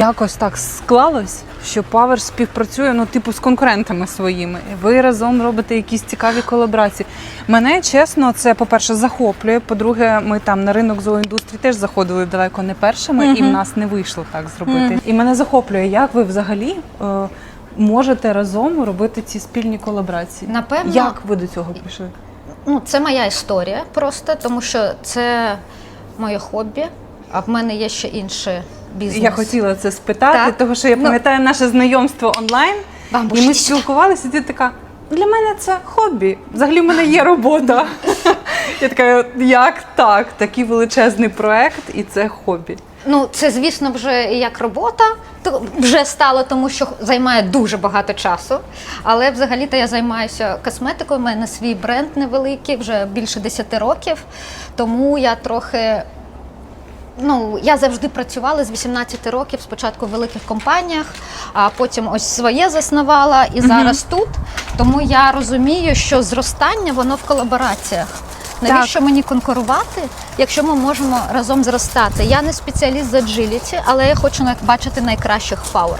Якось так склалось, що Power співпрацює ну, типу, з конкурентами своїми. Ви разом робите якісь цікаві колаборації. Мене чесно, це по-перше, захоплює. По-друге, ми там на ринок зооіндустрії теж заходили далеко не першими, і в нас не вийшло так зробити. І мене захоплює, як ви взагалі е, можете разом робити ці спільні колаборації. Напевно, Як ви до цього прийшли? ну, це моя історія просто, тому що це моє хобі, а в мене є ще інший бізнес. Я хотіла це спитати, Так. тому що я Ну. пам'ятаю наше знайомство онлайн. Бабуш, І ми спілкувалися, і ти така. Для мене це хобі. Взагалі в мене є робота. Я така, як так? Такий величезний проект, і це хобі. Ну, це, звісно, вже як робота то вже стало, тому що займає дуже багато часу. Але взагалі-то я займаюся косметикою. У мене свій бренд невеликий, вже більше 10 років. Тому я трохи. Ну, я завжди працювала з 18 років спочатку в великих компаніях, а потім ось своє заснувала і зараз тут. Тому я розумію, що зростання воно в колабораціях. Навіщо мені конкурувати, якщо ми можемо разом зростати? Я не спеціаліст за agility, але я хочу на- бачити найкращих Power.